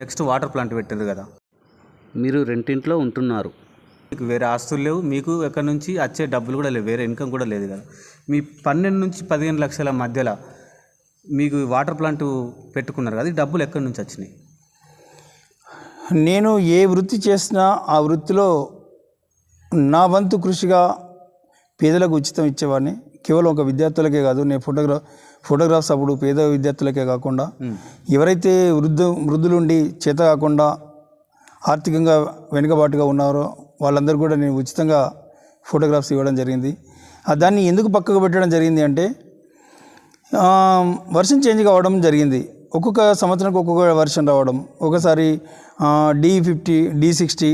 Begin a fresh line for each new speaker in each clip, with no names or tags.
Next water plant పెట్టారు కదా.
మీరు రెంటింట్లో ఉంటున్నారు.
మీకు వేరే ఆస్తులు లేవు. మీకు ఎక్కడి నుంచి వచ్చే డబ్బులు కూడా లేవు. వేరే ఇన్కమ్ కూడా లేదు కదా. మీ పన్నెండు నుంచి పదిహేను లక్షల మధ్యలో మీకు ఈ వాటర్ ప్లాంట్ పెట్టుకున్నారు కదా. ఈ డబ్బులు ఎక్కడి నుంచి వచ్చినాయి?
నేను ఏ వృత్తి చేసినా ఆ వృత్తిలో నా వంతు కృషిగా పేదలకు ఉచితం ఇచ్చేవాడిని. కేవలం ఒక విద్యార్థులకే కాదు నేను ఫోటోగ్రా ఫోటోగ్రాఫ్స్ అప్పుడు పేద విద్యార్థులకే కాకుండా ఎవరైతే వృద్ధ వృద్ధులుండి చేత కాకుండా ఆర్థికంగా వెనుకబాటుగా ఉన్నారో వాళ్ళందరూ కూడా నేను ఉచితంగా ఫోటోగ్రాఫ్స్ ఇవ్వడం జరిగింది. ఆ దాన్ని ఎందుకు పక్కకు పెట్టడం జరిగింది అంటే ఆ, వర్షన్ చేంజ్ కావడం జరిగింది. ఒక్కొక్క సంవత్సరానికి ఒక్కొక్క వర్షన్ రావడం ఒకసారి D fifty D sixty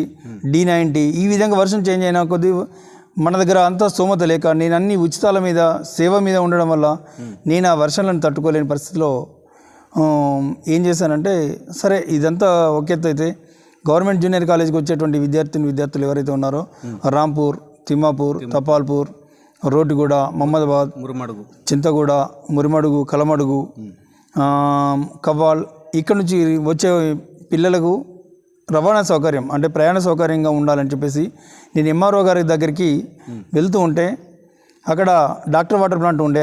D ninety ఈ విధంగా వర్షన్ చేంజ్ అయిన కొద్ది మన దగ్గర అంత స్తోమత లేక నేను అన్ని ఉచితాల మీద సేవ మీద ఉండడం వల్ల నేను ఆ వర్షన్లను తట్టుకోలేని పరిస్థితిలో ఏం చేశానంటే సరే ఇదంతా ఒక ఎత్తు అయితే గవర్నమెంట్ జూనియర్ కాలేజ్కి వచ్చేటువంటి విద్యార్థిని విద్యార్థులు ఎవరైతే ఉన్నారో రాంపూర్ తిమ్మాపూర్ తపాల్పూర్ రోడ్డుగూడ మహమ్మదాబాద్
మురుమడుగు.
చింతగూడ మురిమడుగు కలమడుగు కవ్వాల్ ఇక్కడ నుంచి వచ్చే పిల్లలకు రవాణా సౌకర్యం అంటే ప్రయాణ సౌకర్యంగా ఉండాలని చెప్పేసి నేను ఎంఆర్ఓ గారి దగ్గరికి వెళ్తూ ఉంటే అక్కడ డాక్టర్ వాటర్ ప్లాంట్ ఉండే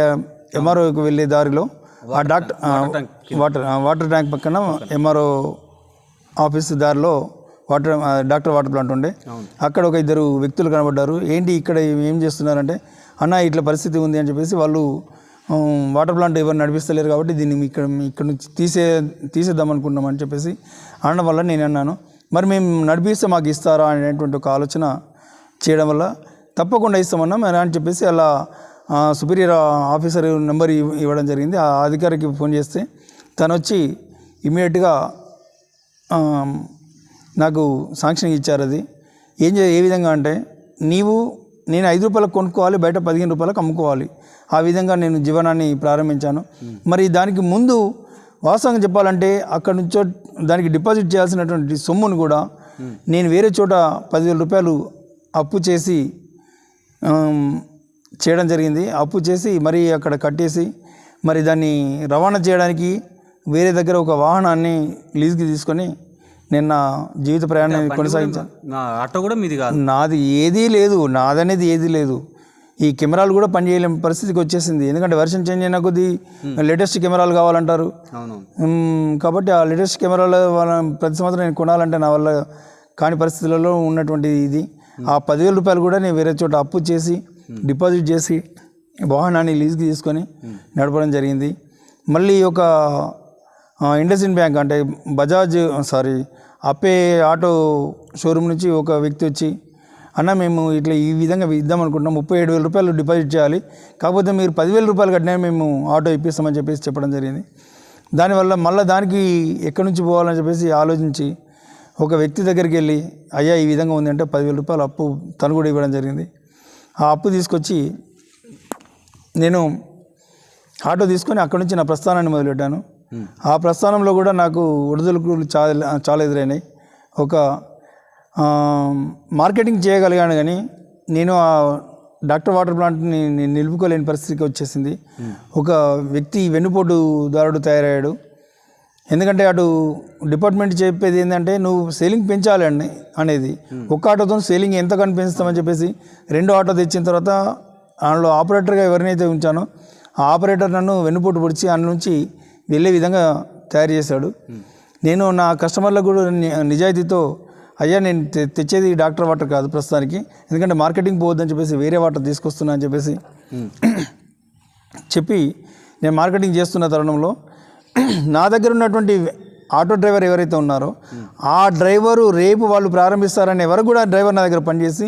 ఎంఆర్ఓకి వెళ్ళే దారిలో ఆ డాక్టర్ వాటర్ వాటర్ ట్యాంక్ పక్కన ఎంఆర్ఓ ఆఫీస్ దారిలో వాటర్ డాక్టర్ వాటర్ ప్లాంట్ ఉండే. అక్కడ ఒక ఇద్దరు వ్యక్తులు కనబడ్డారు. ఏంటి ఇక్కడ ఏం చేస్తున్నారంటే అన్న ఇట్లా పరిస్థితి ఉంది అని చెప్పేసి వాళ్ళు వాటర్ ప్లాంట్ ఎవరు నడిపిస్తలేరు కాబట్టి దీన్ని ఇక్కడ ఇక్కడ నుంచి తీసే తీసేద్దాం అనుకున్నాం అని చెప్పేసి అనడం వల్ల నేను అన్నాను. మరి మేము నడిపిస్తే మాకు ఇస్తారా అనేటువంటి ఒక ఆలోచన చేయడం వల్ల తప్పకుండా ఇస్తామన్నా అని చెప్పేసి అలా సుపీరియర్ ఆఫీసర్ నెంబర్ ఇవ్- ఇవ్వడం జరిగింది. ఆ అధికారికి ఫోన్ చేస్తే తను వచ్చి ఇమీడియట్గా నాకు శాంక్షన్ ఇచ్చారు అది. ఏం చే ఏ విధంగా అంటే నీవు నేను ఐదు రూపాయలకు కొనుక్కోవాలి బయట పదిహేను రూపాయలకు అమ్ముకోవాలి. ఆ విధంగా నేను జీవనాన్ని ప్రారంభించాను. మరి దానికి ముందు వాస్తవంగా చెప్పాలంటే అక్కడ నుంచో దానికి డిపాజిట్ చేయాల్సినటువంటి సొమ్మును కూడా నేను వేరే చోట పదివేల రూపాయలు అప్పు చేసి చేయడం జరిగింది. అప్పు చేసి మరి అక్కడ కట్టేసి మరి దాన్ని రవాణా చేయడానికి వేరే దగ్గర ఒక వాహనాన్ని లీజుకి తీసుకొని నేను నా జీవిత ప్రయాణాన్ని కొనసాగించాను
నా ఆటో కూడా మీది కాదు.
నాది ఏదీ లేదు. నాదనేది ఏదీ లేదు. ఈ కెమెరాలు కూడా పనిచేయలేని పరిస్థితికి వచ్చేసింది. ఎందుకంటే వర్షన్ చేంజ్ అయిన కొద్దీ లేటెస్ట్ కెమెరాలు కావాలంటారు. కాబట్టి ఆ లేటెస్ట్ కెమెరాలు వాళ్ళ ప్రతి సంవత్సరం నేను కొనాలంటే నా వల్ల కాని పరిస్థితులలో ఉన్నటువంటి ఇది. ఆ పదివేల రూపాయలు కూడా నేను వేరే చోట అప్పు చేసి డిపాజిట్ చేసి వాహనాన్ని లీజ్కి తీసుకొని నడపడం జరిగింది. మళ్ళీ ఒక ఇండస్ఇండ్ బ్యాంక్ అంటే Bajaj sorry Ape auto showroom నుంచి ఒక వ్యక్తి వచ్చి అన్న మేము ఇట్లా ఈ విధంగా ఇద్దాం అనుకుంటున్నాం. ముప్పై ఏడు వేల రూపాయలు డిపాజిట్ చేయాలి. కాకపోతే మీరు పదివేల రూపాయలు కట్టినా మేము ఆటో ఇప్పిస్తామని చెప్పేసి చెప్పడం జరిగింది. దానివల్ల మళ్ళీ దానికి ఎక్కడి నుంచి పోవాలని చెప్పేసి ఆలోచించి ఒక వ్యక్తి దగ్గరికి వెళ్ళి అయ్యా ఈ విధంగా ఉంది అంటే పదివేల రూపాయలు అప్పు తను కూడా ఇవ్వడం జరిగింది. ఆ అప్పు తీసుకొచ్చి నేను ఆటో తీసుకొని అక్కడి నుంచి నా ప్రస్థానాన్ని మొదలెట్టాను ఆ ప్రస్థానంలో కూడా నాకు ఒడిదుడుకులు చాలా చాలా ఎదురైనాయి. ఒక మార్కెటింగ్ చేయగలిగాను కానీ నేను ఆ డాక్టర్ వాటర్ ప్లాంట్ని నిలుపుకోలేని పరిస్థితికి వచ్చేసింది. ఒక వ్యక్తి వెన్నుపోటుదారుడు తయారయ్యాడు. ఎందుకంటే అటు డిపార్ట్మెంట్ చెప్పేది ఏంటంటే నువ్వు సేలింగ్ పెంచాలండి అనేది. ఒక్క ఆటోతో సేలింగ్ ఎంత కని పెంచుతామని చెప్పేసి రెండు ఆటో తెచ్చిన తర్వాత అందులో ఆపరేటర్గా ఎవరినైతే ఉంచానో ఆ ఆపరేటర్ నన్ను వెన్నుపోటు పొడిచి అందులో నుంచి వెళ్ళే విధంగా తయారు చేశాడు. నేను నా కస్టమర్లకు కూడా నిజాయితీతో అయ్యా నేను తె- తెచ్చేది డాక్టర్ వాటర్ కాదు ప్రస్తుతానికి. ఎందుకంటే మార్కెటింగ్ పోవద్దని చెప్పేసి వేరే వాటర్ తీసుకొస్తున్నా అని చెప్పేసి చెప్పి నేను మార్కెటింగ్ చేస్తున్న తరుణంలో నా దగ్గర ఉన్నటువంటి ఆటో డ్రైవర్ ఎవరైతే ఉన్నారో ఆ డ్రైవరు రేపు వాళ్ళు ప్రారంభిస్తారనే వరకు కూడా డ్రైవర్ నా దగ్గర పనిచేసి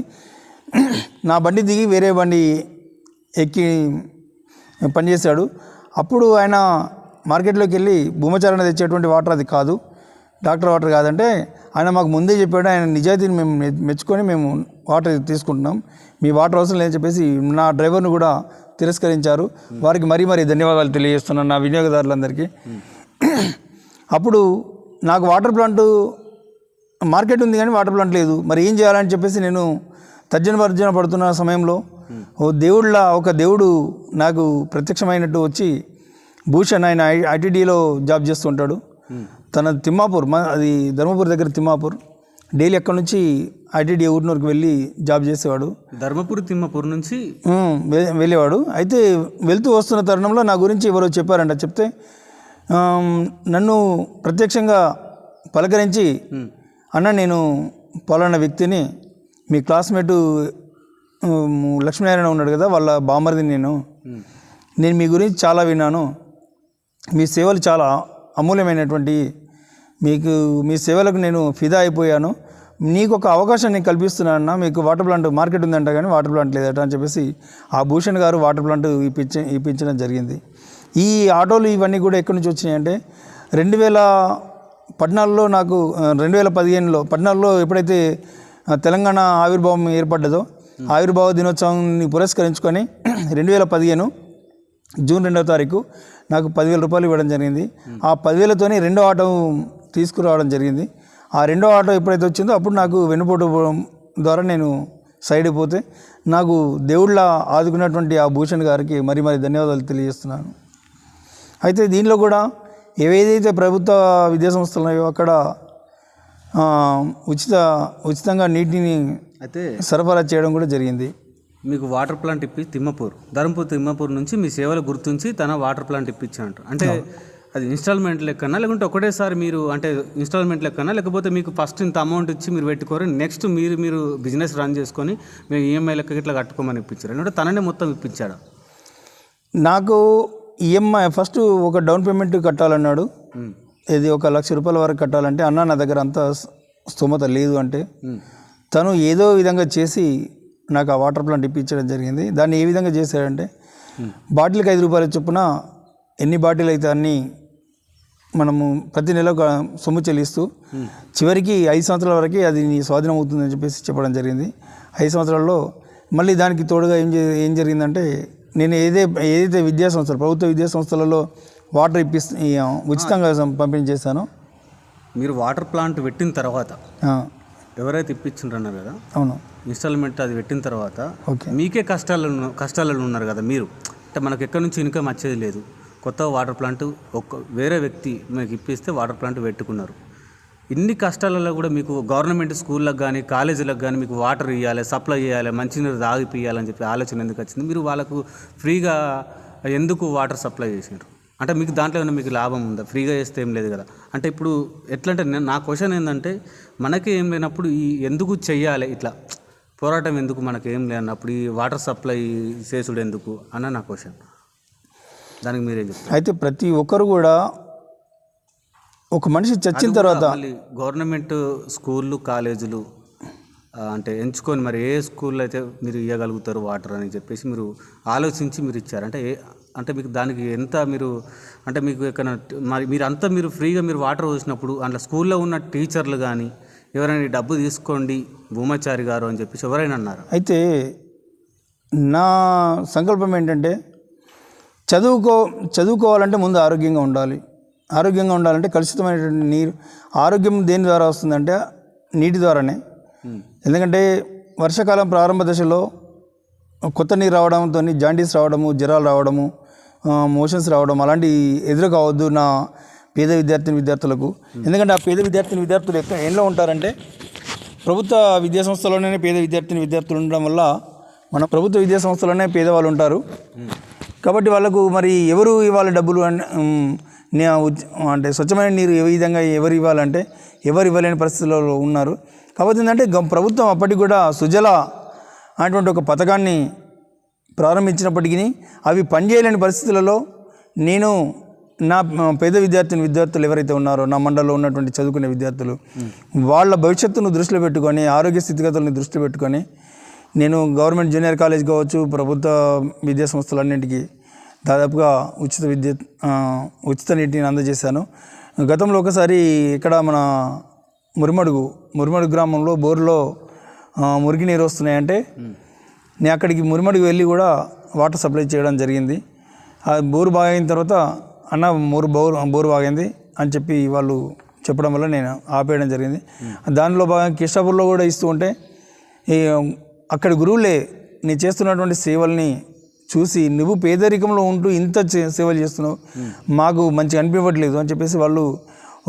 నా బండి దిగి వేరే బండి ఎక్కి పనిచేశాడు. అప్పుడు ఆయన మార్కెట్లోకి వెళ్ళి భూమచారణ తెచ్చేటువంటి వాటర్ అది కాదు. డాక్టర్ వాటర్ కాదంటే ఆయన మాకు ముందే చెప్పాడు ఆయన నిజాయితీని మేము మెచ్చుకొని మేము వాటర్ తీసుకుంటున్నాం మీ వాటర్ అవసరం లేదని చెప్పేసి నా డ్రైవర్ను కూడా తిరస్కరించారు వారికి మరీ మరీ ధన్యవాదాలు తెలియజేస్తున్నాను నా వినియోగదారులందరికీ అప్పుడు నాకు వాటర్ ప్లాంట్ మార్కెట్ ఉంది కానీ వాటర్ ప్లాంట్ లేదు మరి ఏం చేయాలని చెప్పేసి నేను తర్జన భర్జన పడుతున్న సమయంలో ఓ దేవుళ్ళ ఒక దేవుడు నాకు ప్రత్యక్షమైనట్టు వచ్చి భూషణ్ ఆయన ఐ ఐటీడీలో జాబ్ చేస్తుంటాడు తన తిమ్మాపూర్ మా అది ధర్మపూర్ దగ్గర తిమ్మాపూర్. డైలీ అక్కడ నుంచి ఐటీడీ ఊరినూరుకి వెళ్ళి జాబ్ చేసేవాడు.
ధర్మపురి తిమ్మపూర్ నుంచి?
వెళ్ళేవాడు. అయితే వెళ్తూ వస్తున్న తరుణంలో నా గురించి ఎవరో చెప్పారంట. చెప్తే నన్ను ప్రత్యక్షంగా పలకరించి అన్న నేను పలానా వ్యక్తిని మీ క్లాస్మేటు లక్ష్మీనారాయణ ఉన్నాడు కదా వాళ్ళ బామర్ది నేను. నేను మీ గురించి చాలా విన్నాను. మీ సేవలు చాలా అమూల్యమైనటువంటి మీకు మీ సేవలకు నేను ఫిదా అయిపోయాను. నీకు ఒక అవకాశం నేను కల్పిస్తున్నానన్న మీకు వాటర్ ప్లాంట్ మార్కెట్ ఉందంట కానీ వాటర్ ప్లాంట్ లేదట అని చెప్పేసి ఆ భూషణ్ గారు వాటర్ ప్లాంట్ ఇప్పించ ఇప్పించడం జరిగింది. ఈ ఆటోలు ఇవన్నీ కూడా ఎక్కడి నుంచి వచ్చినాయంటే రెండు వేల పద్నాలుగులో నాకు రెండు వేల పదిహేనులో పద్నాలుగులో ఎప్పుడైతే తెలంగాణ ఆవిర్భావం ఏర్పడ్డదో ఆవిర్భావ దినోత్సవాన్ని పురస్కరించుకొని రెండు వేల పదిహేను జూన్ రెండవ తారీఖు నాకు పదివేల రూపాయలు ఇవ్వడం జరిగింది. ఆ పదివేలతోనే రెండో ఆటో తీసుకురావడం జరిగింది. ఆ రెండో ఆటో ఎప్పుడైతే వచ్చిందో అప్పుడు నాకు వెన్నుపోటు ద్వారా నేను సైడ్ అయిపోతే నాకు దేవుళ్ళ ఆదుకున్నటువంటి ఆ భూషణ్ గారికి మరి మరి ధన్యవాదాలు తెలియజేస్తున్నాను. అయితే దీనిలో కూడా ఏవేదైతే ప్రభుత్వ విద్యా సంస్థలు ఉన్నాయో అక్కడ ఉచిత ఉచితంగా నీటిని
అయితే
సరఫరా చేయడం కూడా జరిగింది.
మీకు వాటర్ ప్లాంట్ ఇప్పి తిమ్మపూర్ ధర్మపూర్ తిమ్మపూర్ నుంచి మీ సేవలు గుర్తించి తన వాటర్ ప్లాంట్ ఇప్పించారంట. అంటే అది ఇన్స్టాల్మెంట్ లెక్కనా? లేకుంటే ఒకటేసారి మీరు అంటే ఇన్స్టాల్మెంట్ లెక్కనా? లేకపోతే మీకు ఫస్ట్ ఇంత అమౌంట్ ఇచ్చి మీరు పెట్టుకోరు నెక్స్ట్ మీరు మీరు బిజినెస్ రన్ చేసుకొని మేము ఈఎంఐ లెక్క ఇట్లా కట్టుకోమని ఇప్పించారు? ఎందుకంటే తననే మొత్తం ఇప్పించాడు
నాకు ఈఎంఐ ఫస్ట్ ఒక డౌన్ పేమెంట్ కట్టాలన్నాడు. ఇది ఒక లక్ష రూపాయల వరకు కట్టాలంటే అన్న నా దగ్గర అంత స్తోమత లేదు అంటే తను ఏదో విధంగా చేసి నాకు ఆ వాటర్ ప్లాంట్ ఇప్పించడం జరిగింది. దాన్ని ఏ విధంగా చేశాడంటే బాటిల్కి ఐదు రూపాయల చొప్పున ఎన్ని బాటిల్ అయితే అన్ని మనము ప్రతి నెల ఒక సొమ్ము చెల్లిస్తూ చివరికి ఐదు సంవత్సరాల వరకు అది నీ స్వాధీనం అవుతుందని చెప్పేసి చెప్పడం జరిగింది. ఐదు సంవత్సరాల్లో మళ్ళీ దానికి తోడుగా ఏం ఏం జరిగిందంటే నేను ఏదే ఏదైతే విద్యా సంస్థలు ప్రభుత్వ విద్యా సంస్థలలో వాటర్ ఇప్పి ఉచితంగా పంపిణీ చేశానో
మీరు వాటర్ ప్లాంట్ పెట్టిన తర్వాత ఎవరైతే ఇప్పించుంటున్నారు కదా
అవును.
ఇన్స్టాల్మెంట్ అది పెట్టిన తర్వాత
ఓకే.
మీకే కష్టాలు కష్టాలలో ఉన్నారు కదా మీరు. అంటే మనకు ఎక్కడి నుంచి ఇన్కమ్ వచ్చేది లేదు. కొత్త వాటర్ ప్లాంట్ ఒక్క వేరే వ్యక్తి మీకు ఇప్పిస్తే వాటర్ ప్లాంట్ పెట్టుకున్నారు. ఇన్ని కష్టాలలో కూడా మీకు గవర్నమెంట్ స్కూళ్ళకి కానీ కాలేజీలకు కానీ మీకు వాటర్ ఇవ్వాలి సప్లై చేయాలి మంచినీరు తాగిపియాలని చెప్పి ఆలోచన ఎందుకు వచ్చింది? మీరు వాళ్ళకు ఫ్రీగా ఎందుకు వాటర్ సప్లై చేసినారు? అంటే మీకు దాంట్లో ఏమైనా మీకు లాభం ఉందా? ఫ్రీగా చేస్తే ఏం లేదు కదా. అంటే ఇప్పుడు ఎట్లా అంటే నా క్వశ్చన్ ఏంటంటే మనకి ఏం లేనప్పుడు ఈ ఎందుకు చెయ్యాలి ఇట్లా? పోరాటం ఎందుకు మనకి ఏం లేనప్పుడు ఈ వాటర్ సప్లై చేసుడు ఎందుకు? అన్న నా క్వశ్చన్. దానికి మీరేం చెప్తారు?
అయితే ప్రతి ఒక్కరు కూడా ఒక మనిషి చచ్చిన తర్వాత
గవర్నమెంట్ స్కూళ్ళు కాలేజీలు అంటే ఎంచుకొని మరి ఏ స్కూల్లో అయితే మీరు ఇవ్వగలుగుతారు వాటర్ అని చెప్పేసి మీరు ఆలోచించి మీరు ఇచ్చారు. అంటే ఏ అంటే మీకు దానికి ఎంత మీరు అంటే మీకు ఎక్కడ మరి మీరు అంతా మీరు ఫ్రీగా మీరు వాటర్ పోసినప్పుడు అందులో స్కూల్లో ఉన్న టీచర్లు కానీ ఎవరైనా డబ్బు తీసుకోండి భూమాచారి గారు అని చెప్పేసి ఎవరైనా అన్నారు?
అయితే నా సంకల్పం ఏంటంటే చదువుకో చదువుకోవాలంటే ముందు ఆరోగ్యంగా ఉండాలి. ఆరోగ్యంగా ఉండాలంటే కలుషితమైనటువంటి నీరు ఆరోగ్యం దేని ద్వారా వస్తుందంటే నీటి ద్వారానే. ఎందుకంటే వర్షాకాలం ప్రారంభ దశలో కొత్త నీరు రావడంతో జాండీస్ రావడము జ్వరాలు రావడము మోషన్స్ రావడం అలాంటి ఎదురు కావద్దు నా పేద విద్యార్థిని విద్యార్థులకు. ఎందుకంటే ఆ పేద విద్యార్థిని విద్యార్థులు ఎక్కడ ఏంలో ఉంటారంటే ప్రభుత్వ విద్యా సంస్థలోనే పేద విద్యార్థిని విద్యార్థులు ఉండడం వల్ల మన ప్రభుత్వ విద్యా సంస్థలోనే పేదవాళ్ళు ఉంటారు. కాబట్టి వాళ్ళకు మరి ఎవరు ఇవ్వాలి డబ్బులు అంటే స్వచ్ఛమైన నీరు ఏ విధంగా ఎవరు ఇవ్వాలంటే ఎవరు ఇవ్వలేని పరిస్థితుల్లో ఉన్నారు. కాబట్టి ఏంటంటే గం- ప్రభుత్వం అప్పటికి కూడా సుజల అనేటువంటి ఒక పథకాన్ని ప్రారంభించినప్పటికీ అవి పనిచేయలేని పరిస్థితులలో నేను నా పేద విద్యార్థిని విద్యార్థులు ఎవరైతే ఉన్నారో నా మండలంలో ఉన్నటువంటి చదువుకునే విద్యార్థులు వాళ్ళ భవిష్యత్తును దృష్టిలో పెట్టుకొని ఆరోగ్య స్థితిగతులను దృష్టిలో పెట్టుకొని నేను గవర్నమెంట్ జూనియర్ కాలేజ్ కావచ్చు ప్రభుత్వ విద్యా సంస్థలన్నింటికీ దాదాపుగా ఉచిత విద్య ఉచిత నీటిని అందజేశాను. గతంలో ఒకసారి ఇక్కడ మన మురిమడుగు మురిమడుగు గ్రామంలో బోరులో మురికి నీరు వస్తున్నాయంటే నేను అక్కడికి మురిమడికి వెళ్ళి కూడా వాటర్ సప్లై చేయడం జరిగింది. ఆ బోరు బాగైన తర్వాత అన్న బోరు బోరు బోరు బాగైంది అని చెప్పి వాళ్ళు చెప్పడం వల్ల నేను ఆపేయడం జరిగింది. దానిలో భాగంగా కిష్టాపూర్లో కూడా ఇస్తూ ఉంటే ఈ అక్కడి గురువులే నీ చేస్తున్నటువంటి సేవల్ని చూసి నువ్వు పేదరికంలో ఉంటూ ఇంత సేవలు చేస్తున్నావు. మాకు మంచిగా అనిపించట్లేదు అని చెప్పేసి వాళ్ళు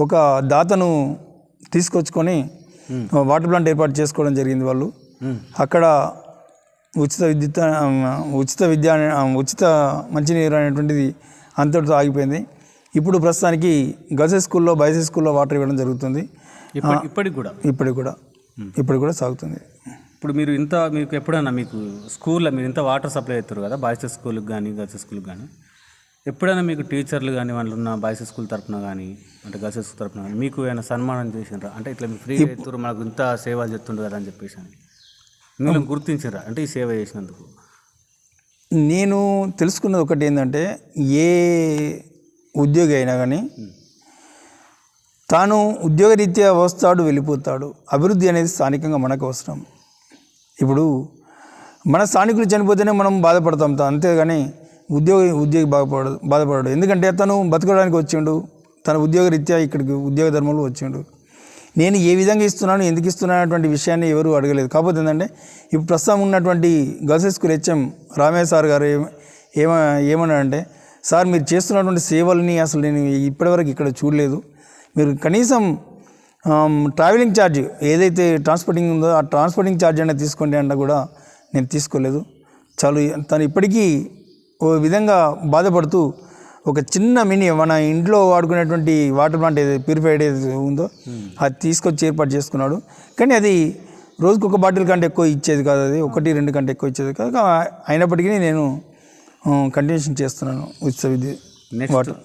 ఒక దాతను తీసుకొచ్చుకొని వాటర్ ప్లాంట్ ఏర్పాటు చేసుకోవడం జరిగింది వాళ్ళు. అక్కడ ఉచిత విద్యుత్ ఉచిత విద్య ఉచిత మంచినీరు అనేటువంటిది అంతటితో ఆగిపోయింది. ఇప్పుడు ప్రస్తుతానికి గర్ల్స్ స్కూల్లో బాయ్స్ స్కూల్లో వాటర్ ఇవ్వడం జరుగుతుంది.
ఇప్పటి ఇప్పటికి కూడా?
ఇప్పటికి కూడా. ఇప్పటికి కూడా సాగుతుంది.
ఇప్పుడు మీరు ఇంత మీకు ఎప్పుడైనా మీకు స్కూల్లో మీరు ఇంత వాటర్ సప్లై అవుతారు కదా బాయ్స్ స్కూల్కి కానీ గర్ల్స్ స్కూల్కి కానీ ఎప్పుడైనా మీకు టీచర్లు కానీ వాళ్ళు ఉన్న బాయ్స్ స్కూల్ తరపున కానీ అంటే గర్ల్స్ స్కూల్ తరపున కానీ మీకు ఏమైనా సన్మానం చేసినారా అంటే ఇట్లా మీరు ఫ్రీ అవుతారు మాకు ఇంత సేవలు చేస్తుండ్రు కదా అని చెప్పేసి అని. మీరు గుర్తించారా అంటే ఈ సేవ చేసినందుకు.
నేను తెలుసుకున్నది ఒకటి ఏంటంటే ఏ ఉద్యోగి అయినా కానీ తాను ఉద్యోగరీత్యా వస్తాడు వెళ్ళిపోతాడు. అభివృద్ధి అనేది స్థానికంగా మనకు అవసరం. ఇప్పుడు మన స్థానికులు చనిపోతేనే మనం బాధపడతాం తా- అంతేగాని ఉద్యోగి ఉద్యోగి బాధపడదు బాధపడడు. ఎందుకంటే తను బతకడానికి వచ్చిండు. తన ఉద్యోగరీత్యా ఇక్కడికి ఉద్యోగ ధర్మంలో వచ్చిండు. నేను ఏ విధంగా ఇస్తున్నాను ఎందుకు ఇస్తున్నాను అటువంటి విషయాన్ని ఎవరు అడగలేదు. కాకపోతే ఏంటంటే ఇప్పుడు ప్రస్తుతం ఉన్నటువంటి girls school HM Ramayya sir గారు ఏమ ఏమ ఏమన్నారంటే సార్ మీరు చేస్తున్నటువంటి సేవల్ని అసలు నేను ఇప్పటివరకు ఇక్కడ చూడలేదు. మీరు కనీసం ట్రావెలింగ్ ఛార్జ్ ఏదైతే ట్రాన్స్పోర్టింగ్ ఉందో ఆ ట్రాన్స్పోర్టింగ్ ఛార్జ్ అనేది తీసుకోండి అంటే కూడా నేను తీసుకోలేదు. చాలు తను ఇప్పటికీ ఓ విధంగా బాధపడుతూ ఒక చిన్న మినీ మన ఇంట్లో వాడుకునేటువంటి వాటర్ ప్లాంట్ ఏదైతే ప్యూరిఫైడ్ ఏదైతే ఉందో అది తీసుకొచ్చి ఏర్పాటు చేసుకున్నాడు. కానీ అది రోజుకు ఒక బాటిల్ కంటే ఎక్కువ ఇచ్చేది కాదు అది ఒకటి రెండు కంటే ఎక్కువ ఇచ్చేది కాదు. అయినప్పటికీ నేను కంటిన్యూషన్ చేస్తున్నాను. ఉచిత విద్యుత్
నెక్స్ట్
వాటర్.